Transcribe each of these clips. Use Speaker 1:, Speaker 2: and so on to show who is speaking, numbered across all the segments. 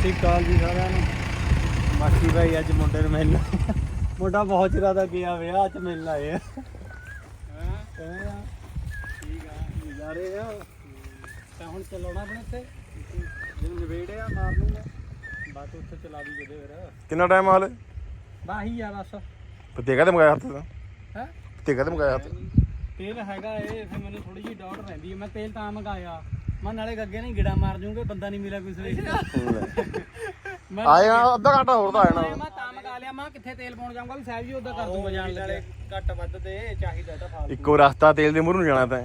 Speaker 1: ਸ੍ਰੀ ਅਕਾਲ ਜੀ ਸਾਰਿਆਂ ਨੂੰ। ਬਾਕੀ ਭਾਈ ਅੱਜ ਮੁੰਡੇ ਨੂੰ ਮਿਲਣਾ ਮੁੰਡਾ ਬਹੁਤ ਚਿਰਾਂ ਦਾ ਗਿਆ ਵਿਆਹ ਚ ਮਿਲਣ ਆਏ ਆ। ਆ ਠੀਕ ਆ। ਨਜ਼ਾਰੇ ਆ। ਤਾਂ ਹੁਣ ਚਲਾਉਣਾ ਆਪਣੇ ਤੇ ਜਿਹਨੂੰ ਨਵੇੜਿਆ ਮਾਰ ਲੂੰਗਾ। ਬਾਤ ਉੱਥੇ ਚਲਾ ਵੀ ਜਦੇ ਫਿਰ।
Speaker 2: ਕਿੰਨਾ ਟਾਈਮ ਹਾਲੇ?
Speaker 1: ਬਾਹੀ ਆ ਬਸ।
Speaker 2: ਪਤੇ ਕਹਦੇ ਮੰਗਾਇਆ ਹੱਥ? ਦਾ
Speaker 1: ਹੈ?
Speaker 2: ਪਤੇ ਕਹਦੇ ਮੰਗਾਇਆ ਹੱਥ?
Speaker 1: ਤੇਲ ਹੈਗਾ ਇਹ ਫਿਰ ਮੈਨੂੰ ਥੋੜੀ ਜਿਹੀ ਡਾਊਟ ਰਹਿੰਦੀ ਹੈ ਮੈਂ ਤੇਲ ਤਾਂ ਮੰਗਾਇਆ। ਮੈਂ ਨਾਲੇ ਅੱਗੇ ਨਹੀਂ ਗਿੜਾ ਮਾਰ ਜੂਗੇ ਬੰਦਾ ਨਹੀਂ ਮਿਲਿਆ ਕੋਈ ਸਵੇਰੇ। ਮੈਂ
Speaker 2: ਆਇਆ ਅੱਧਾ ਘੰਟਾ ਹੋਰ ਤਾਂ ਨਾ
Speaker 1: ਮੈਂ ਤਾਂ ਮੰਗਾ ਲਿਆ ਮੈਂ ਕਿੱਥੇ ਤੇਲ ਪਾਉਣ ਜਾਊਂਗਾ? ਵੀ ਸਾਹਿਬ ਜੀ ਉਦਾਂ ਕਰ ਦੂੰਗਾ ਜਾਣ ਲੱਗੇ। ਘੱਟ ਵੱਧ ਤੇ ਚਾਹੀਦਾ ਤਾਂ ਫਾਲਤੂ।
Speaker 2: ਇੱਕੋ ਰਸਤਾ ਤੇਲ ਦੇ ਮੂਹਰ ਨੂੰ ਜਾਣਾ ਤਾਂ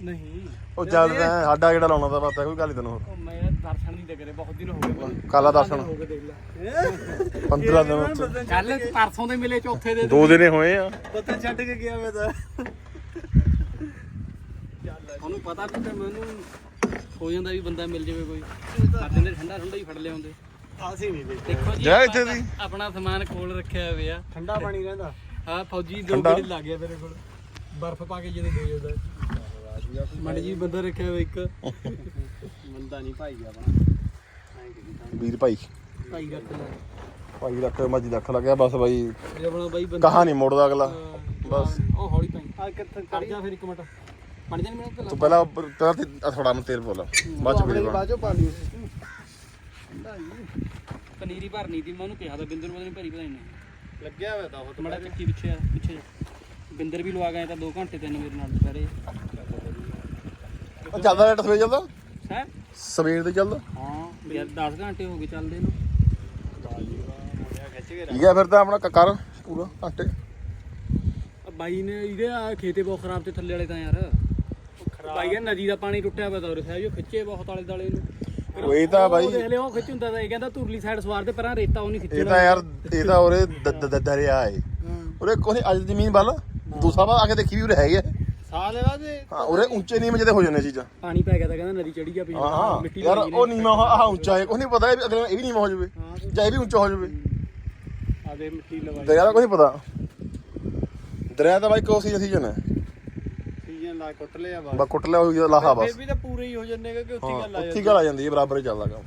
Speaker 1: ਨਹੀਂ।
Speaker 2: ਉਹ ਚੱਲ ਤਾਂ ਸਾਡਾ ਜਿਹੜਾ ਲਾਉਣਾ ਤਾਂ ਪਤਾ ਕੋਈ ਗੱਲ ਹੀ ਤੈਨੂੰ ਹੋਰ।
Speaker 1: ਉਹ ਮੈਂ ਦਰਸ਼ਨ ਨਹੀਂ ਕਰੇ ਬਹੁਤ ਦਿਨ ਹੋ ਗਏ।
Speaker 2: ਕਾਲਾ ਦਰਸ਼ਨ?
Speaker 1: ਹੋ ਗਏ ਦੇਖ ਲੈ।
Speaker 2: 15 ਦਿਨ ਉੱਥੇ।
Speaker 1: ਕੱਲ ਪਰਸੋਂ ਦੇ ਮਿਲੇ ਚੌਥੇ ਦੇ
Speaker 2: ਦੋ ਦਿਨੇ ਹੋਏ ਆ।
Speaker 1: ਪਤਾ ਛੱਡ ਕੇ ਗਿਆ ਮੈਂ ਤਾਂ। ਉਹਨੂੰ ਪਤਾ ਵੀ ਤੇ ਮੈਨੂੰ ਹੋ ਜਾਂਦਾ ਵੀ ਬੰਦਾ ਮਿਲ ਜਾਵੇ ਕੋਈ। ਸਾਡੇ ਨੇ ਠੰਡਾ ਠੰਡਾ ਹੀ ਫੜ ਲਿਆਉਂਦੇ। ਆਸੀ ਨਹੀਂ ਦੇ ਦੇਖੋ ਜੀ
Speaker 2: ਜਾ
Speaker 1: ਆਪਾਂ
Speaker 2: ਇੱਥੇ ਦੀ।
Speaker 1: ਆਪਣਾ ਸਮਾਨ ਕੋਲ ਰੱਖਿਆ ਹੋਇਆ। ਠੰਡਾ ਪਾਣੀ ਰਹਿੰਦਾ। ਹਾਂ ਫੌਜੀ ਦੋ
Speaker 2: ਠੰਡਾ?
Speaker 1: ਗੇੜੇ ਲੱਗ ਗਿਆ ਮੇਰੇ ਕੋਲ। ਬਰਫ਼ ਪਾ ਕੇ ਜਦੋਂ ਦੇ ਜਾਂਦਾ ਮੜ ਜੀ ਬੰਦਾ ਰੱਖਿਆ ਹੋਇਆ ਇੱਕ। ਬੰਦਾ ਨਹੀਂ ਭਾਈ ਆਪਣਾ।
Speaker 2: ਵੀਰ ਭਾਈ।
Speaker 1: ਭਾਈ ਰੱਖ ਲੈ
Speaker 2: ਭਾਈ ਰੱਖ ਮੱਜੀ ਰੱਖ ਲੱਗਿਆ ਬਸ ਬਾਈ।
Speaker 1: ਇਹ ਆਪਣਾ ਬਾਈ ਬੰਦਾ।
Speaker 2: ਕਹਾ ਨਹੀਂ ਮੁੜਦਾ ਅਗਲਾ। ਬਸ।
Speaker 1: ਉਹ ਹੌਲੀ ਪਾਈ। ਆ ਕਿੱਥੇ ਕਰ ਜਾ ਫਿਰ ਇੱਕ ਮਿੰਟ। ਮੈਨੂੰ
Speaker 2: ਤੂੰ ਪਹਿਲਾਂ ਉੱਪਰ- ਪਹਿਲਾਂ ਤੇ ਥੋੜਾ ਮੈਂ ਤੇਲ ਪੋਲਾ ਬਾਅਦ ਚ ਬਣ
Speaker 1: ਬਾਜੋ ਪਾ ਲਈ ਪਨੀਰੀ ਭਰਨੀ ਸੀ ਮੈਂ ਉਹਨੂੰ ਕਿਹਾ ਤਾਂ ਬਿੰਦਰ ਨੂੰ ਪਤਾ ਨਹੀਂ ਭਰੀ ਪਤਾ ਨਹੀਂ ਲੱਗਿਆ ਹੋਇਆ ਤਾਂ ਉਹ ਮੜਾ ਚੱਕੀ ਪਿੱਛੇ ਆ ਪਿੱਛੇ ਬਿੰਦਰ ਵੀ ਲਵਾ ਗਏ ਤਾਂ 2 ਘੰਟੇ ਤਿੰਨ ਮੇਰੇ ਨਾਲ ਦੁਪਹਿਰੇ।
Speaker 2: ਉਹ ਚੱਲਦਾ ਰੇਟ ਸਵੇਰ ਚੱਲਦਾ?
Speaker 1: ਹੈ?
Speaker 2: ਸਵੇਰ ਦੇ ਚੱਲਦਾ?
Speaker 1: ਹਾਂ ਯਾਰ 10 ਘੰਟੇ ਹੋ ਗਏ ਚੱਲਦੇ ਨੂੰ।
Speaker 2: ਠੀਕ ਹੈ ਫਿਰ ਤਾਂ ਆਪਣਾ ਕ- ਕਰ ਪੂਰਾ ਘੰਟੇ
Speaker 1: ਆ ਬਾਈ ਨੇ ਇਹਦੇ ਆ ਖੇਤੇ ਬਹੁਤ ਖਰਾਬ ਤੇ ਥੱਲੇ ਵਾਲੇ ਤਾਂ ਯਾਰ। ਇਹ ਨਦੀ ਦਾ ਪਾਣੀ ਟੁੱਟਿਆ ਪਿਆ ਦੌਰ ਸਾਹਿਬ ਜੋ ਖਿੱਚੇ ਬਹੁਤ ਆਲੇ ਦਾਲੇ ਨੂੰ।
Speaker 2: ਉਹ ਤਾਂ
Speaker 1: ਉਹ
Speaker 2: ਬਾਈ
Speaker 1: ਦੇਖ ਲਿਓ ਉਹ ਖਿੱਚ ਹੁੰਦਾ ਤਾਂ ਇਹ ਕਹਿੰਦਾ ਤੁਰਲੀ ਸਾਈਡ ਸਵਾਰ ਦੇ ਪਰਾਂ ਰੇਤਾ ਉਹ ਨਹੀਂ
Speaker 2: ਇਹ
Speaker 1: ਖਿੱਚਣਾ
Speaker 2: ਤਾਂ ਯਾਰ ਇਹ ਤਾਂ ਉਰੇ ਦ- ਦ- ਦ- ਦਰਿਆ ਏ।
Speaker 1: ਹਾਂ।
Speaker 2: ਉਰੇ ਕੋਈ ਅੱਜ ਜ਼ਮੀਨ ਵੱਲ ਦੂਸਰਾ ਵਾਰ ਆ ਕੇ ਦੇਖੀ ਵੀ ਉਰੇ ਹੈਗੇ
Speaker 1: ਸਾਲ ਬਾਅਦ
Speaker 2: ਹਾਂ ਉਰੇ ਉੱਚੇ ਨੀਵੇਂ ਜਿਹਦੇ ਹੋ ਜਾਂਦੇ ਚੀਜ਼ਾਂ।
Speaker 1: ਪਾਣੀ ਪੈ ਗਿਆ ਤਾਂ ਕਹਿੰਦਾ ਨਦੀ ਚੜੀ ਗਿਆ
Speaker 2: ਹਾਂ ਹਾਂ।
Speaker 1: ਮਿੱਟੀ
Speaker 2: ਯਾਰ
Speaker 1: ਲੱਗੀ
Speaker 2: ਉਹ ਨੀਵਾਂ ਆਹ ਉੱਚਾ ਹੈ ਕੋਈ ਨਹੀਂ ਪਤਾ ਇਹ ਅਗਲੇ ਇਹ ਵੀ ਨੀਵਾਂ ਹੋ ਜਾਵੇ
Speaker 1: ਹਾਂ।
Speaker 2: ਜਾਂ ਇਹ ਵੀ ਉੱਚਾ ਹੋ ਜਾਵੇ।
Speaker 1: ਆ ਦੇ ਮਿੱਟੀ ਲਵਾਈ।
Speaker 2: ਦਰਿਆ ਦਾ ਕੋਈ ਨਹੀਂ ਪਤਾ। ਦਰਿਆ ਦਾ ਬਾਈ ਸੀਜ਼ਨ ਹੈ
Speaker 1: ਸੀਜ਼ਨ ਲਾ ਕੁੱਟ ਲਿਆ ਵਾ
Speaker 2: ਬਾ ਕੁੱਟ ਲਿਆ ਹੋਈ ਲਾਹਾ ਬਸ।
Speaker 1: ਵੀ ਤਾਂ ਪੂਰੇ ਹੀ ਹੋ ਜੰਨੇ ਕਿ ਉੱਥੇ ਗੱਲ
Speaker 2: ਹਾਂ
Speaker 1: ਆ
Speaker 2: ਉੱਥੀ ਗੱਲ ਆ ਜਾਂਦੀ ਹੈ ਬਰਾਬਰ ਹੀ ਚੱਲਦਾ ਕੰਮ।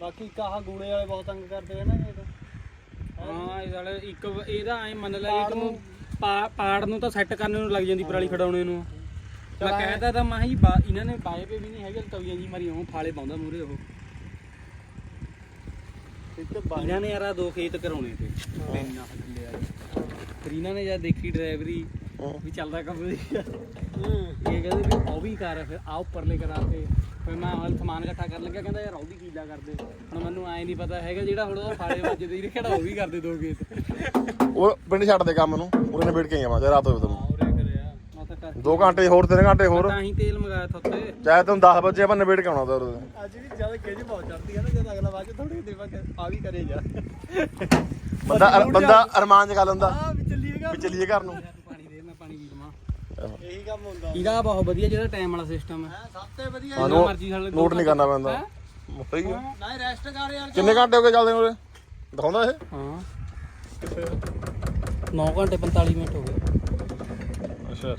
Speaker 1: ਬਾਕੀ ਕਾਹ ਗੂੜੇ ਵਾਲੇ ਬਹੁਤ ਤੰਗ ਕਰਦੇ ਆ ਨਾ ਇਹ ਤਾਂ। ਹਾਂ ਇਹ ਵਾਲੇ ਇੱਕ ਇਹਦਾ ਐ ਮੰਨ ਲੈ ਇੱਕ ਨੂੰ ਪਾੜ ਨੂੰ ਤਾਂ ਸੈੱਟ ਕਰਨ ਨੂੰ ਲੱਗ ਜਾਂਦੀ ਪਰਾਲੀ ਖੜਾਉਣੇ ਨੂੰ। ਮੈਂ ਕਹਿਦਾ ਤਾਂ ਮੈਂ ਜੀ ਬਾ- ਇਹਨਾਂ ਨੇ ਬਾਏ ਪੇ ਵੀ ਨਹੀਂ ਹੈਗੇ ਤਵੀਆਂ ਜੀ ਮਾਰੀ ਉਹ ਫਾਲੇ ਪਾਉਂਦਾ ਮੂਰੇ ਉਹ। ਇਹਨਾਂ ਨੇ ਯਾਰ ਦੋ ਖੇਤ ਕਰਾਉਣੇ ਤੇ ਇੰਨਾ ਥੱਲੇ ਫਿਰ ਇਹਨਾਂ ਨੇ ਜਦ ਦੇਖੀ ਡਰਾਈਵਰੀ ਵੀ ਚੱਲਦਾ ਕੰਮ ਵੀ। ਇਹ ਕਹਿੰਦੇ ਵੀ ਉਹ ਵੀ ਕਰ ਫਿਰ ਆ ਉੱਪਰਲੇ ਕਰਾ ਤੇ। ਫਿਰ ਮੈਂ ਹਾਲ ਸਮਾਨ ਇਕੱਠਾ ਕਰਨ ਲੱਗਿਆ ਕਹਿੰਦਾ ਯਾਰ ਉਹ ਵੀ ਕੀਲਾ ਕਰਦੇ। ਹੁਣ ਮੈਨੂੰ ਐ ਨਹੀਂ ਪਤਾ ਹੈਗਾ ਜਿਹੜਾ ਹੁਣ ਉਹ ਫਾਲੇ ਵੱਜਦੇ ਹੀ ਕਿਹੜਾ ਉਹ ਵੀ ਕਰਦੇ ਦੋ ਖੇਤ।
Speaker 2: ਉਹ ਪਿੰਡ ਛੱਡ ਦੇ ਕੰਮ ਨੂੰ ਉਰੇ ਨੇ ਬੈਠ ਕੇ ਆਵਾਂ ਜੇ ਰਾਤ ਹੋਵੇ ਤੈਨੂੰ।
Speaker 1: ਉਰੇ ਕਰਿਆ ਮੈਂ ਤਾਂ ਕਰ
Speaker 2: 2 ਘੰਟੇ ਹੋਰ 3 ਘੰਟੇ ਹੋਰ।
Speaker 1: ਤਾਂ ਹੀ ਤੇਲ ਮੰਗਾਇਆ ਥੋਤੇ
Speaker 2: ਚਾਹੇ ਤੈਨੂੰ 10 ਵਜੇ ਆਪਾਂ ਨਿਬੇੜ ਕੇ ਆਉਣਾ ਤਾਂ
Speaker 1: ਅੱਜ ਵੀ ਜ਼ਿਆਦਾ ਖੇਜ ਬਹੁਤ ਚੜਦੀ ਹੈ ਨਾ ਜਦ ਅਗਲਾ ਬਾਅਦ ਥੋੜੀ ਦੇਵਾ ਆ ਵੀ ਕਰੇ ਜਾ।
Speaker 2: ਬੰਦਾ ਬੰਦਾ ਅਰਮਾਨ ਜਗਾ ਲੈਂਦਾ।
Speaker 1: ਆ ਵੀ
Speaker 2: ਚੱਲੀਏ ਘਰ ਨੂੰ
Speaker 1: ਪਾਣੀ ਦੇ ਮੈਂ ਪਾਣੀ ਪੀ ਲਵਾਂ ਇਹੀ ਕੰਮ ਹੁੰਦਾ ਇਹਦਾ ਬਹੁਤ ਵਧੀਆ ਜਿਹੜਾ ਟਾਈਮ ਵਾਲਾ ਸਿਸਟਮ ਹੈ। ਸਭ ਤੋਂ ਵਧੀਆ
Speaker 2: ਹਾਂ,
Speaker 1: ਮਰਜ਼ੀ ਸਾਡੇ
Speaker 2: ਨੋਟ ਨਹੀਂ ਕਰਨਾ ਪੈਂਦਾ।
Speaker 1: ਹੈਂ?
Speaker 2: ਸਹੀ ਹੈ।
Speaker 1: ਨਾ ਰੈਸਟ ਕਰ ਯਾਰ
Speaker 2: ਕਿੰਨੇ ਘੰਟੇ ਹੋ ਗਏ ਚੱਲਦੇ ਨੂੰ ਉਰੇ? ਦਿਖਾਉਂਦਾ ਇਹ?
Speaker 1: ਹਾਂ। 9 ਘੰਟੇ 45 ਮਿੰਟ ਹੋ ਗਏ।
Speaker 2: ਅੱਛਾ।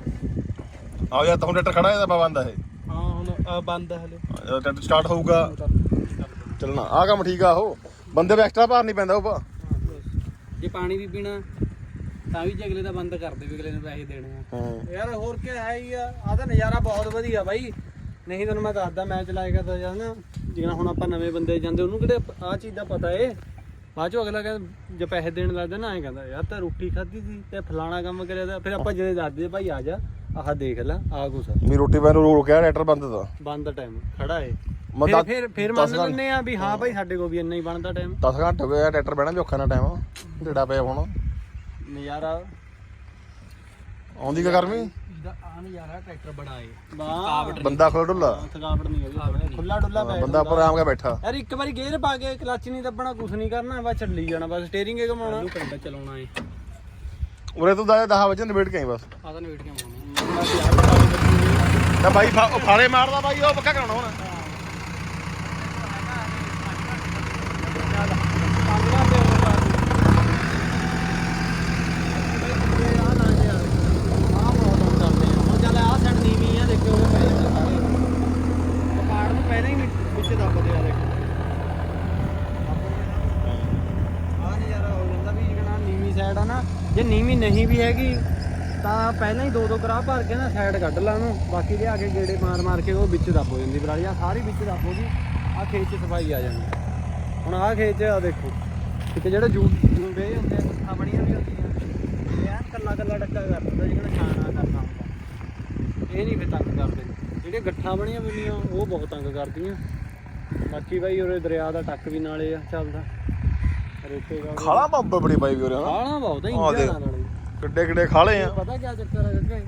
Speaker 2: ਆਹ ਯਾਰ ਤਾਂ ਹੁਣ ਟਰੈਕਟਰ ਖੜਾ ਇਹਦਾ ਬੰਦ ਹੈ
Speaker 1: ਹਾਂ ਹੁਣ ਬੰਦ ਹੈ ਹਲੇ।
Speaker 2: ਜਦੋਂ ਟਰੈਕਟਰ ਸਟਾਰਟ ਹੋਊਗਾ। ਚੱਲਣਾ। ਆਹ ਕੰਮ ਠੀਕ ਆ ਉਹ। ਬੰਦੇ ਵੀ ਐਕਸਟਰਾ ਭਾਰ ਨਹੀਂ ਪੈਂਦਾ ਉਹ ਭਾ।
Speaker 1: ਜੇ ਪਾਣੀ ਵੀ ਪੀਣਾ ਤਾਂ ਵੀ ਜਗਲੇ ਦਾ ਬੰਦ ਕਰ ਦੇ ਵੀ ਅਗਲੇ ਨੂੰ ਪੈਸੇ ਦੇਣੇ ਆ।
Speaker 2: ਹਾਂ।
Speaker 1: ਯਾਰ ਹੋਰ ਕੀ ਹੈ ਹੀ ਆ ਆ ਤਾਂ ਨਜ਼ਾਰਾ ਬਹੁਤ ਵਧੀਆ ਬਾਈ। ਨਹੀਂ ਤੈਨੂੰ ਮੈਂ ਦੱਸਦਾ ਮੈਂ ਚਲਾਏਗਾ ਤਾਂ ਯਾਰ ਨਾ ਜਿਵੇਂ ਹੁਣ ਆਪਾਂ ਨਵੇਂ ਬੰਦੇ ਜਾਂਦੇ ਉਹਨੂੰ ਕਿਹੜੇ ਆ ਚੀਜ਼ ਦਾ ਪਤਾ ਏ? ਬਾਅਦ ਚੋਂ ਅਗਲਾ ਕਹਿੰਦਾ ਜੇ ਪੈਸੇ ਦੇਣ ਲੱਗਦਾ ਨਾ ਐਂ ਕਹਿੰਦਾ ਯਾਰ ਤਾਂ ਰੋਟੀ ਖਾਧੀ ਸੀ ਤੇ ਫਲਾਣਾ ਕੰਮ ਕਰਿਆ ਤਾਂ। ਫਿਰ ਆਪਾਂ ਜਿਹੜੇ ਦੱਸਦੇ ਭਾਈ ਆ ਜਾ ਆਹ ਦੇਖ ਲੈ ਆ ਕੁਛ
Speaker 2: ਵੀ ਰੋਟੀ ਪੈਣ ਨੂੰ ਰੋਕਿਆ ਟਰੈਕਟਰ ਬੰਦ ਦਾ
Speaker 1: ਬੰਦ ਦਾ ਟਾਈਮ ਖੜਾ ਏ।
Speaker 2: ਮੈਂ
Speaker 1: ਫਿਰ
Speaker 2: ਦਸ-
Speaker 1: ਫਿਰ ਮੰਨ ਲੈਂਦੇ ਆ ਵੀ ਹਾਂ ਭਾਈ ਸਾਡੇ ਕੋਲ ਵੀ ਇੰਨਾ ਹੀ ਬਣਦਾ ਟਾਈਮ
Speaker 2: 10 ਘੰਟੇ ਹੋ ਗਏ ਆ, ਟਰੈਕਟਰ ਬਹਿਣਾ ਵੀ ਔਖਾ ਨਾ ਟਾਈਮ ਢੇੜਾ ਪਿਆ ਹੁਣ।
Speaker 1: ਨਜ਼ਾਰਾ।
Speaker 2: ਆਉਂਦੀ ਕਿ ਗਰਮੀ?
Speaker 1: ਇਹਦਾ ਆ ਨਜ਼ਾਰਾ ਟਰੈਕਟਰ ਬੜਾ ਏ। ਥਕਾਵਟ
Speaker 2: ਬੰਦਾ ਖੋਲ ਢੁੱਲਾ
Speaker 1: ਥਕਾਵਟ ਨਹੀਂ ਹੈਗੀ ਖੁੱਲਾ ਡੁੱਲਾ ਪੈ
Speaker 2: ਬੰਦਾ ਆਰਾਮ ਕੇ ਬੈਠਾ।
Speaker 1: ਯਾਰ ਇੱਕ ਵਾਰੀ ਗੇਅਰ ਪਾ ਕੇ ਕਲੱਚ ਨਹੀਂ ਦੱਬਣਾ ਕੁਛ ਨਹੀਂ ਕਰਨਾ ਬਸ ਚੱਲੀ ਜਾਣਾ ਬਸ ਸਟੀਅਰਿੰਗ ਹੀ ਘਮਾਉਣਾ। ਚਲਾਉਣਾ ਏ।
Speaker 2: ਉਰੇ ਤੂੰ 10 ਵਜੇ ਨਿਬੇੜ ਕੇ ਆਈ ਬਸ।
Speaker 1: ਆ ਤਾਂ ਨਵੇਟ ਕੇ ਆਉਣਾ।
Speaker 2: ਤਾਂ ਬਾਈ ਫਾ- ਉਹ ਫਾਲੇ ਮਾਰਦਾ ਬਾਈ ਉਹ ਪੱਕਾ ਕਰਾਉਣਾ ਹੁਣ
Speaker 1: ਚੱਲ ਆ ਸਾਈਡ ਨੀਵੀਂ ਆ ਦੇਖਿਓ ਉਹ ਪਹਿਲਾਂ ਨੂੰ ਪਹਿਲਾਂ ਹੀ ਵਿੱਚ ਦੱਬਦੇ ਆ ਨਾ, ਜੇ ਨੀਵੀਂ ਨਹੀਂ ਵੀ ਹੈਗੀ, ਤਾਂ ਪਹਿਲਾਂ ਹੀ ਦੋ ਦੋ ਕਰਾ ਭਰ ਕੇ ਨਾ ਸਾਈਡ ਕੱਢ ਲਾ ਉਹਨੂੰ। ਬਾਕੀ ਲਿਆ ਕੇ ਗੇੜੇ ਮਾਰ ਮਾਰ ਕੇ ਉਹ ਵਿੱਚ ਦੱਬ ਹੋ ਜਾਂਦੀ ਬਰਾਲੀ। ਆ ਸਾਰੀ ਵਿੱਚ ਦੱਬ ਹੋ ਗਈ। ਆ ਖੇਤ 'ਚ ਸਫ਼ਾਈ ਆ ਜਾਣੀ ਹੁਣ ਆ ਖੇਤ 'ਚ ਆ ਦੇਖੋ। ਇੱਕ ਜਿਹੜੇ ਜੂ ਜੂੰਬੇ ਹੁੰਦੇ ਆ ਆ ਬਣੀਆਂ ਵੀ ਹੁੰਦੀਆਂ। ਇਹ ਐਨ ਕੱਲਾ ਕੱਲਾ ਡੱਕਾ ਕਰ ਦਿੰਦਾ ਜਿਹੜਾ ਛਾਣਾ ਕਰਨਾ ਹੁੰਦਾ। ਇਹ ਨਹੀਂ ਫਿਰ ਤੰਗ ਕਰਦੇ। ਜਿਹੜੇ ਗੱਠਾਂ ਬਣੀਆਂ ਹੁੰਦੀਆਂ, ਉਹ ਬਹੁਤ ਤੰਗ ਕਰਦੀਆਂ। ਬਾਕੀ ਬਾਈ, ਉਰੇ ਦਰਿਆ ਦਾ ਟੱਕ ਵੀ ਨਾਲੇ ਆ, ਚੱਲਦਾ।
Speaker 2: ਖਾਲਾ ਬੰਬ ਬੜੀ ਪਾਈ ਵੀ ਹੋ ਰਿਹਾ
Speaker 1: ਖਾਣਾ ਬਹੁਤ ਹੈ
Speaker 2: ਆ ਦੇਖ।
Speaker 1: ਇੰਜਣ ਨਾਲੇ
Speaker 2: ਕਿੱਡੇ ਕਿੱਡੇ ਖਾਲੇ ਆ।
Speaker 1: ਪਤਾ ਕੀ ਚੱਕਰ ਹੈ। ਗੱਗੇ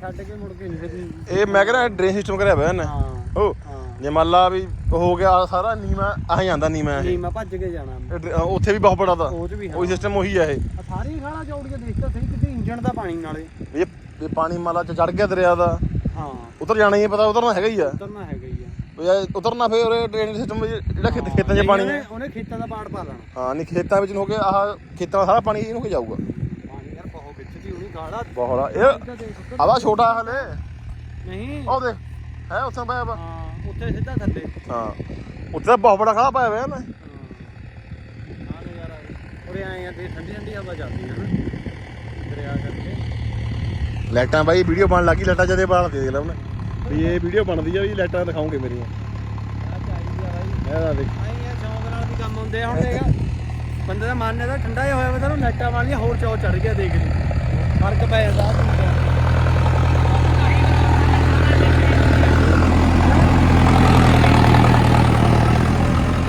Speaker 1: ਛੱਡ ਕੇ ਮੁੜ ਕੇ ਨਹੀਂ ਫਿਰ
Speaker 2: ਇਹ ਮੈਂ ਕਹਿੰਦਾ ਡਰੇਨ ਸਿਸਟਮ ਕਰਿਆ ਹੋਇਆ ਇਹਨੇ।
Speaker 1: ਹਾਂ
Speaker 2: ਉਹ
Speaker 1: ਹਾਂ।
Speaker 2: ਜੇ ਮੰਨ ਲਾ ਵੀ ਹੋ ਗਿਆ ਸਾਰਾ ਨੀਮਾ ਆਹ ਜਾਂਦਾ ਨੀਮਾ ਇਹ।
Speaker 1: ਨਹੀਂ ਮੈਂ ਭੱਜ ਕੇ ਜਾਣਾ।
Speaker 2: ਇਹ ਉੱਥੇ ਵੀ ਬਹੁਤ ਬੜਾ ਦਾ
Speaker 1: ਉਹ ਚ ਵੀ ਹਾਂ।
Speaker 2: ਉਹੀ ਸਿਸਟਮ ਉਹੀ ਆ ਇਹ।
Speaker 1: ਆ ਸਾਰੀ ਖਾਣਾ ਚੌੜ ਕੇ ਦੇਖਦਾ ਸਹੀ ਕਿਤੇ ਇੰਜਣ ਦਾ ਪਾਣੀ ਨਾਲੇ
Speaker 2: ਇਹ ਇਹ ਪਾਣੀ ਮਾਲਾ ਚ ਚੜ ਗਿਆ ਦਰਿਆ ਦਾ।
Speaker 1: ਹਾਂ।
Speaker 2: ਉਧਰ ਜਾਣਾ ਹੀ ਪਤਾ ਉਧਰਨਾ ਹੈਗਾ ਹੀ ਆ।
Speaker 1: ਉਤਰਨਾ ਹੈਗਾ ਹੀ ਆ।
Speaker 2: ਉਤਰਨਾ ਫੇਰ ਉਰੇ ਡਰੇਨ ਸਿਸਟਮ ਜਿਹੜਾ ਖੇਤ ਖੇਤਾਂ 'ਚ ਪਾਣੀ
Speaker 1: ਉਹਨੇ
Speaker 2: ਹੈ।
Speaker 1: ਉਹਨੇ ਖੇਤਾਂ ਦਾ ਪਾੜ ਪਾ ਲੈਣਾ।
Speaker 2: ਹਾਂ ਨਹੀਂ ਖੇਤਾਂ ਵਿੱਚ ਨੂੰ ਹੋ ਕੇ ਆਹ ਖੇਤਾਂ ਦਾ ਸਾਰਾ ਪਾਣੀ ਇਹਨੂੰ ਹੋ ਜਾਊਗਾ।
Speaker 1: ਪਾਣੀ ਯਾਰ ਬਹੁਤ ਵਿੱਚ ਦੀ ਗਾੜਾ।
Speaker 2: ਇਹ
Speaker 1: ਦੇਖ।
Speaker 2: ਆਵਾ ਛੋਟਾ ਹਲੇ
Speaker 1: ਨਹੀਂ।
Speaker 2: ਉਹ ਦੇਖ ਹੈ ਉੱਥੇ ਪਿਆ ਵਾ।
Speaker 1: ਹਾਂ ਉੱਥੇ ਸਿੱਧਾ ਥੱਲੇ।
Speaker 2: ਹਾਂ ਉੱਥੇ ਤਾਂ ਬਹੁਤ ਬੜਾ ਖਾਲਾ ਪਾਇਆ ਹੋਇਆ ਨੇ।
Speaker 1: ਹਾਂ। ਆ ਨਜ਼ਾਰਾ ਉਰੇ ਆਏ ਆ ਤੇ ਠੰਡੀ ਠੰਡੀ ਹਵਾ ਚੱਲਦੀ ਹੈ ਨਾ। ਦਰਿਆ ਕਰਕੇ।
Speaker 2: ਲਾਈਟਾਂ ਬਾਈ ਵੀਡੀਓ ਬਣ ਲੱਗੀ ਲਾਈਟਾਂ ਜਦੇ ਬਾਲ ਦੇ ਦੇਖ ਲੈ ਉਹਨੇ। ਵੀ ਇਹ ਵੀਡੀਓ ਬਣਦੀ ਆ ਵੀ ਲਾਈਟਾਂ ਦਿਖਾਉਂਗੇ ਮੇਰੀਆਂ।
Speaker 1: ਆ ਚਾਹੀਦੀ
Speaker 2: ਦੇਖ।
Speaker 1: ਸ਼ੌਂਕ ਨਾਲ ਵੀ ਕੰਮ ਹੁੰਦੇ ਆ ਹੁਣ ਦੇਖ। ਬੰਦੇ ਦਾ ਮਨ ਇਹਦਾ ਠੰਡਾ ਜਿਹਾ ਹੋਇਆ ਵਾ ਤੈਨੂੰ ਲਾਈਟਾਂ ਵਾਲੀਆਂ ਹੋਰ ਚੌ ਚੜ ਗਿਆ ਦੇਖ ਲਈ। ਫ਼ਰਕ ਪੈ ਜਾਂਦਾ। ਆਹ ਚੀਜ਼ ਦਾ।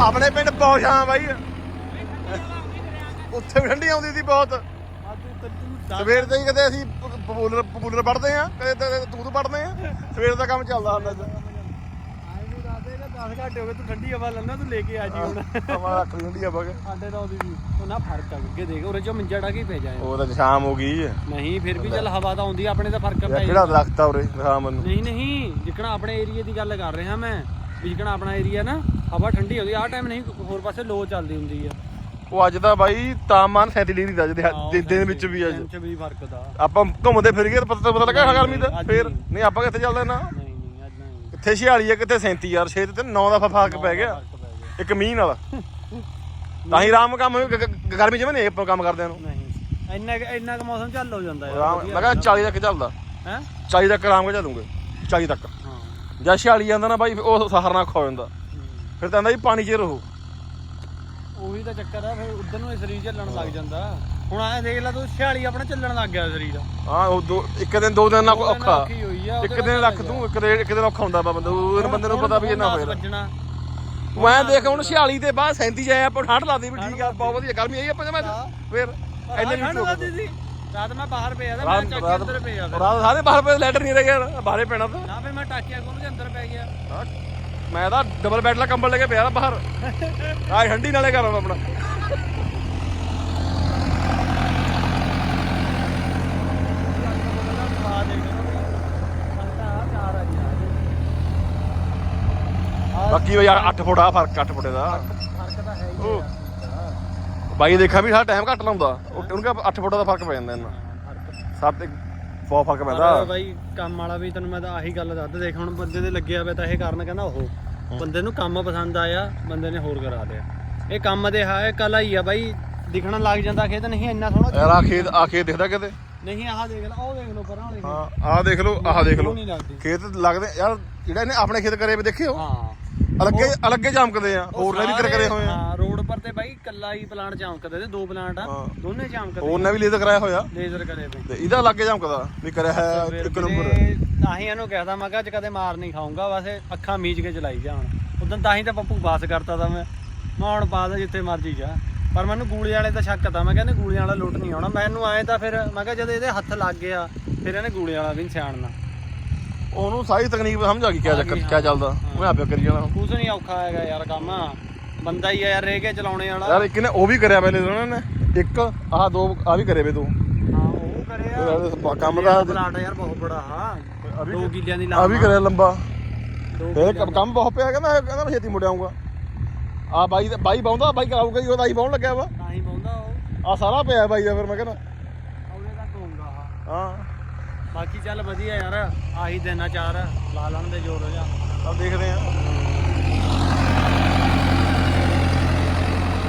Speaker 2: ਆਪਣੇ ਪਿੰਡ ਬਹੁਤ ਛਾਂ ਬਾਈ। ਉੱਥੇ ਵੀ ਠੰਡੀ ਆਉਂਦੀ ਸੀ ਬਹੁਤ। ਸਵੇਰ ਤੇ ਹੀ ਕਦੇ ਅਸੀਂ ਪਪੂਲਰ ਪਪੂਲਰ ਪੜਦੇ ਆ ਕਦੇ ਤੇ ਤੂੰ ਤੂੰ ਪੜਦੇ ਆ ਸਵੇਰ ਦਾ ਕੰਮ ਚੱਲਦਾ ਹੁੰਦਾ ਸੀ
Speaker 1: ਆਏ ਨੂੰ ਦੱਸਦੇ ਨਾ 10 ਘੰਟੇ ਹੋ ਗਏ ਤੂੰ ਠੰਡੀ ਹਵਾ ਲੈਂਦਾ ਤੂੰ ਲੈ ਕੇ ਆ ਜੀ ਹੁਣ।
Speaker 2: ਹਵਾ ਰੱਖ ਲਈ ਹੁੰਦੀ ਆ ਬਗ
Speaker 1: ਸਾਡੇ ਦਾ ਉਹਦੀ ਵੀ ਉਹ ਨਾ ਫ਼ਰਕ ਆ ਅੱਗੇ ਦੇਖ ਉਰੇ ਜੋ ਮੰਜਾ ਡਾ ਕੇ ਪੈ ਜਾਏ
Speaker 2: ਉਹ ਤਾਂ ਸ਼ਾਮ ਹੋ ਗਈ।
Speaker 1: ਨਹੀਂ ਫਿਰ ਵੀ ਚੱਲ ਹਵਾ ਤਾਂ ਆਉਂਦੀ ਆ, ਆਪਣੇ ਦਾ ਫ਼ਰਕ ਪੈ
Speaker 2: ਕਿਹੜਾ
Speaker 1: ਜਾਂਦਾ।
Speaker 2: ਦਰਖਤ ਆ ਉਰੇ ਦਿਖਾ ਮੈਨੂੰ।
Speaker 1: ਨਹੀਂ ਨਹੀਂ ਜਿੱਕਣਾ ਆਪਣੇ ਏਰੀਆ ਦੀ ਗੱਲ ਕਰ ਰਿਹਾ ਮੈਂ ਵੀ ਜਿੱਕਣਾ ਆਪਣਾ ਏਰੀਆ ਨਾ ਹਵਾ ਠੰਡੀ ਹੁੰਦੀ ਆਹ ਟਾਈਮ ਨਹੀਂ ਹੋਰ ਪਾਸੇ ਲੋ ਚੱਲਦੀ ਹੁੰਦੀ ਆ।
Speaker 2: ਉਹ ਅੱਜ ਦਾ ਬਾਈ ਤਾਪਮਾਨ 37 ਡਿਗਰੀ ਦਾ ਜਿਹਦੇ ਦਿਨ- ਵਿੱਚ ਵੀ ਅੱਜ
Speaker 1: ਦਿਨ ਚ ਵੀ ਫ਼ਰਕ ਦਾ।
Speaker 2: ਆਪਾਂ ਘੁੰਮਦੇ ਫਿਰ ਗਏ ਤਾਂ ਪਤਾ ਪਤਾ ਲੱਗਾ ਗਰਮੀ ਦਾ। ਫੇਰ
Speaker 1: ਨਹੀਂ।
Speaker 2: ਆਪਾਂ ਕਿੱਥੇ ਚੱਲਦੇ ਨਾ?
Speaker 1: ਨਹੀਂ ਨਹੀਂ ਅੱਜ ਨਹੀਂ।
Speaker 2: ਕਿੱਥੇ 46 ਆ ਕਿੱਥੇ 37 ਯਾਰ 6 ਤੇ 9 ਦਾ ਫ਼ਰਕ ਪੈ ਗਿਆ। ਇੱਕ ਮੀਂਹ ਨਾਲ। ਤਾਂ ਹੀ ਆਰਾਮ ਕੰਮ ਗਰਮੀ ਜਿਵੇਂ ਨਹੀਂ ਆਪਾਂ ਕੰਮ ਕਰਦੇ ਨੂੰ।
Speaker 1: ਨਹੀਂ ਇੰਨਾ ਕੁ- ਇੰਨਾ ਕੁ ਮੌਸਮ ਚੱਲ ਹੋ ਜਾਂਦਾ ਯਾਰ
Speaker 2: ਮੈਂ ਕਿਹਾ 40 ਤੱਕ ਚੱਲਦਾ।
Speaker 1: ਹੈ?
Speaker 2: 40 ਤੱਕ ਆਰਾਮ ਕੇ ਚੱਲੂਗੇ 40 ਤੱਕ।
Speaker 1: ਹਾਂ।
Speaker 2: ਜਾਂ 46 ਜਾਂਦਾ ਨਾ ਬਾਈ ਉਹ ਸਹਾਰਨਾ ਖੋ ਜਾਂਦਾ। ਫਿਰ ਤਾਂ ਕਹਿੰਦਾ ਜੀ ਪਾਣੀ 'ਚ ਰਹੋ।
Speaker 1: ਉਹੀ ਤਾਂ ਚੱਕਰ ਆ ਫਿਰ ਉਧਰ ਨੂੰ ਇਹ ਸਰੀਰ ਚੱਲਣ ਲੱਗ ਜਾਂਦਾ। ਹੁਣ ਆਏ ਦੇਖ ਲੈ ਤੂੰ 46 ਆਪਣਾ ਚੱਲਣ ਲੱਗ ਗਿਆ ਸਰੀਰ।
Speaker 2: ਹਾਂ ਉਹ ਦੋ ਇੱਕ ਦਿਨ ਦੋ ਦਿਨ ਨਾਲ
Speaker 1: ਦੋ ਦਿਨ
Speaker 2: ਔਖਾ
Speaker 1: ਔਖੀ ਹੋਈ ਆ,
Speaker 2: ਇੱਕ
Speaker 1: ਉਹਦੇ
Speaker 2: ਦਿਨ
Speaker 1: ਨਾਲ
Speaker 2: ਲੱਖ ਤੂੰ ਇੱਕ ਦਿਨ ਇੱਕ ਦਿਨ ਔਖਾ ਹੁੰਦਾ ਵਾ ਬੰਦਾ ਉਹ ਬੰਦੇ ਨੂੰ ਪਤਾ ਵੀ ਇਹ ਨਾ ਹੋਏਗਾ
Speaker 1: ਵੱਜਣਾ।
Speaker 2: ਮੈਂ ਦੇਖ ਹੁਣ 46 ਦੇ ਬਾਅਦ 37 ਜਾਏ ਆਪਾਂ ਠੰਡ ਲਾਦੀ ਵੀ ਠੀਕ ਆ ਬਹੁਤ ਵਧੀਆ ਗਰਮੀ ਆਈ ਆਪਾਂ ਜਮਾ ਫਿਰ ਐਨੇ
Speaker 1: ਠੰਡ
Speaker 2: ਵੀ
Speaker 1: ਲੱਗਦੀ ਸੀ। ਰਾਤ ਮੈਂ ਬਾਹਰ ਪਿਆ ਤਾਂ ਮੈਂ
Speaker 2: ਰਾਤ
Speaker 1: ਚੱਕ ਅੰਦਰ ਪਿਆ ਫਿਰ
Speaker 2: ਰਾਤ ਸਾਰੇ ਬਾਹਰ ਪਏ ਲੈਟਰ ਨਹੀਂ ਰਹੇ ਯਾਰ ਬਾਹਰੇ ਪੈਣਾ ਤਾਂ।
Speaker 1: ਨਾ ਫਿਰ ਮੈਂ ਟਾਕਿਆ ਕੋਲ ਕੇ ਅੰਦਰ ਪੈ ਗਿਆ।
Speaker 2: ਹਾਂ। ਮੈਂ ਤਾਂ ਡਬਲ ਬੈੱਡ ਵਾਲਾ ਕੰਬਲ ਲੈ ਕੇ ਪਿਆ ਬਾਹਰ। ਆ ਠੰਡੀ ਨਾਲੇ ਘਰ ਆਪਣਾ।
Speaker 1: ਆ ਦੇਖ ਸੰਤਾ ਚਾਰ
Speaker 2: ਬਾਕੀ ਬਈ 8 ਫੁੱਟ ਆ, ਫ਼ਰਕ 8 ਫੁੱਟੇ ਦਾ।
Speaker 1: ਫ਼ਰਕ ਤਾਂ ਹੈ ਹੀ
Speaker 2: ਬਾਈ ਦੇਖਿਆ ਵੀ ਸਾਡਾ ਟਾਈਮ ਘੱਟ ਲਾਉਂਦਾ। ਉਹ ਉਹਨੂੰ ਕਿਹਾ 8 ਫੁੱਟ ਦਾ ਫ਼ਰਕ ਪੈ ਜਾਂਦਾ ਇਹਨਾਂ ਸੱਤ ਬਹੁਤ ਫ਼ਰਕ ਪੈਂਦਾ।
Speaker 1: ਬਾਈ ਕੰਮ ਵਾਲਾ ਵੀ ਤੈਨੂੰ ਮੈਂ ਤਾਂ ਆਹੀ ਗੱਲ ਦੱਸਦਾ ਦੇਖ ਹੁਣ ਬੰਦੇ ਦੇ ਲੱਗਿਆ ਪਿਆ ਤਾਂ ਇਹ ਕਾਰਨ ਕਹਿੰਦਾ ਉਹ। ਬੰਦੇ ਨੂੰ ਕੰਮ ਪਸੰਦ ਆਇਆ ਬੰਦੇ ਨੇ ਹੋਰ ਕਰਾ ਲਿਆ। ਇਹ ਕੰਮ ਦੇ ਹੈ ਕਲਾ ਹੀ ਆ ਬਾਈ ਦਿਖਣ ਲੱਗ ਜਾਂਦਾ ਖੇਤ ਨਹੀਂ ਇੰਨਾ ਸੋਹਣਾ
Speaker 2: ਯਾਰ ਆ ਖੇਤ ਆ ਖੇਤ ਦਿਖਦਾ ਕਿਤੇ?
Speaker 1: ਨਹੀਂ ਆਹ ਦੇਖ ਲੈ ਉਹ ਦੇਖ ਲਓ ਪਰਾਂ ਵਾਲੇ
Speaker 2: ਹਾਂ ਆਹ ਦੇਖ ਲਓ ਆਹ ਦੇਖ ਲਓ। ਖੇਤ ਲੱਗਦੇ ਯਾਰ ਜਿਹੜਾ ਇਹਨੇ ਆਪਣੇ ਖੇਤ ਕਰੇ ਵੇ ਦੇਖਿਓ।
Speaker 1: ਹਾਂ।
Speaker 2: ਅਲੱਗੇ ਅਲੱਗੇ ਚਮਕਦੇ ਆ ਹੋਰ ਨੇ ਵੀ ਕਰ ਕਰੇ ਹੋਏ ਆ।
Speaker 1: ਕੱਲਾ ਹੀ ਪਲਾਂਟ ਚਮਕਦੇ ਤੇ ਦੋ ਪਲਾਂਟ ਆ।
Speaker 2: ਹਾਂ।
Speaker 1: ਦੋਨੇ ਚਮਕਦੇ
Speaker 2: ਹੋਰ ਨੇ। ਵੀ ਲੇਜ਼ਰ ਕਰਾਇਆ ਹੋਇਆ?
Speaker 1: ਲੇਜ਼ਰ ਕਰੇ ਪਏ
Speaker 2: ਤੇ ਇਹਦਾ ਅਲੱਗੇ ਚਮਕਦਾ ਵੀ ਕਰਿਆ ਹੈ ਇੱਕ ਨੰਬਰ
Speaker 1: ਤਾਂ ਹੀ ਇਹਨੂੰ ਕਹਿਦਾ ਮੈਂ ਕਿਹਾ ਅੱਜ ਕਦੇ ਮਾਰ ਨਹੀਂ ਖਾਊਂਗਾ ਵੈਸੇ ਅੱਖਾਂ ਮੀਚ ਕੇ ਚਲਾਈ ਜਾਣ ਉਦੋਂ ਤਾਂ ਹੀ ਤਾਂ ਪੱਪੂ ਬਾਸ ਕਰਤਾ ਤਾਂ ਮੈਂ। ਮੈਂ ਹੁਣ ਪਾ ਦੇ ਜਿੱਥੇ ਮਰਜ਼ੀ ਜਾ। ਪਰ ਮੈਨੂੰ ਗੂਲੇ ਵਾਲੇ ਦਾ ਸ਼ੱਕ ਤਾਂ ਮੈਂ ਕਹਿੰਦੇ ਗੂਲੇ ਵਾਲਾ ਲੁੱਟ ਨਹੀਂ ਆਉਣਾ। ਮੈਨੂੰ ਆਏ ਤਾਂ ਫਿਰ ਮੈਂ ਕਿਹਾ ਜਦ ਇਹਦੇ ਹੱਥ ਲੱਗ ਗਿਆ ਫਿਰ ਇਹਨੇ ਗੂਲੇ ਵਾਲਾ ਵੀ ਸਿਆਣਨਾ।
Speaker 2: ਉਹਨੂੰ ਸਾਰੀ ਤਕਨੀਕ ਸਮਝ ਆ ਗਈ ਕਿਆ ਚੱਕਰ ਕਿਆ ਚੱਲਦਾ। ਮੈਂ ਆਪੇ ਕਰੀ ਜਾਣਾ।
Speaker 1: ਕੁਛ ਨਹੀਂ ਔਖਾ ਹੈਗਾ ਯਾਰ ਕੰਮ। ਬੰਦਾ ਹੀ ਆ ਯਾਰ ਰਹਿ ਕੇ ਚਲਾਉਣੇ ਵਾਲਾ।
Speaker 2: ਯਾਰ ਇੱਕ ਨੇ ਉਹ ਵੀ ਕਰਿਆ ਪਹਿਲੇ ਉਹਨਾਂ। ਨੇ ਇੱਕ ਆਹ ਦੋ ਆ ਵੀ ਕਰੇ ਵੇ ਤੂੰ।
Speaker 1: ਹਾਂ ਉਹ ਕਰਿਆ।
Speaker 2: ਕੰਮ ਦਾ
Speaker 1: ਪਲਾਟ ਯਾਰ ਬਹੁਤ ਬੜਾ ਹਾਂ।
Speaker 2: ਆ ਵੀ
Speaker 1: ਦੋ ਕਿੱਲਿਆਂ ਦੀ
Speaker 2: ਆ ਵੀ ਕਰਿਆ ਲੰਬਾ।
Speaker 1: ਦੋ
Speaker 2: ਫਿਰ ਕੰਮ- ਕੰਮ ਬਹੁਤ ਪਿਆ ਕਹਿੰਦਾ ਕਹਿੰਦਾ ਮੈਂ ਛੇਤੀ ਮੁੜ ਆਊਂਗਾ। ਆ ਬਾਈ ਦਾ- ਬਾਈ ਬਾਉਂਦਾ ਬਾਈ ਕਰਾਊਗਾ ਹੀ ਉਹਦਾ ਹੀ ਬਾਉਣ ਲੱਗਿਆ ਵਾ।
Speaker 1: ਤਾਂ ਹੀ ਪਾਉਂਦਾ ਉਹ।
Speaker 2: ਆ ਸਾਰਾ ਪਿਆ ਬਾਈ ਦਾ ਫਿਰ ਮੈਂ ਕਹਿੰਦਾ।
Speaker 1: ਉਹਦੇ ਤੱਕ ਹੋਊਗਾ ਆਹ।
Speaker 2: ਹਾਂ।
Speaker 1: ਬਾਕੀ ਚੱਲ ਵਧੀਆ ਯਾਰ ਆਹੀ ਦਿਨ ਆ ਚਾਰ ਲਾ ਲੈਣ ਦੇ ਜੋਰ ਹੋ ਜਾ
Speaker 2: ਆ ਦੇਖਦੇ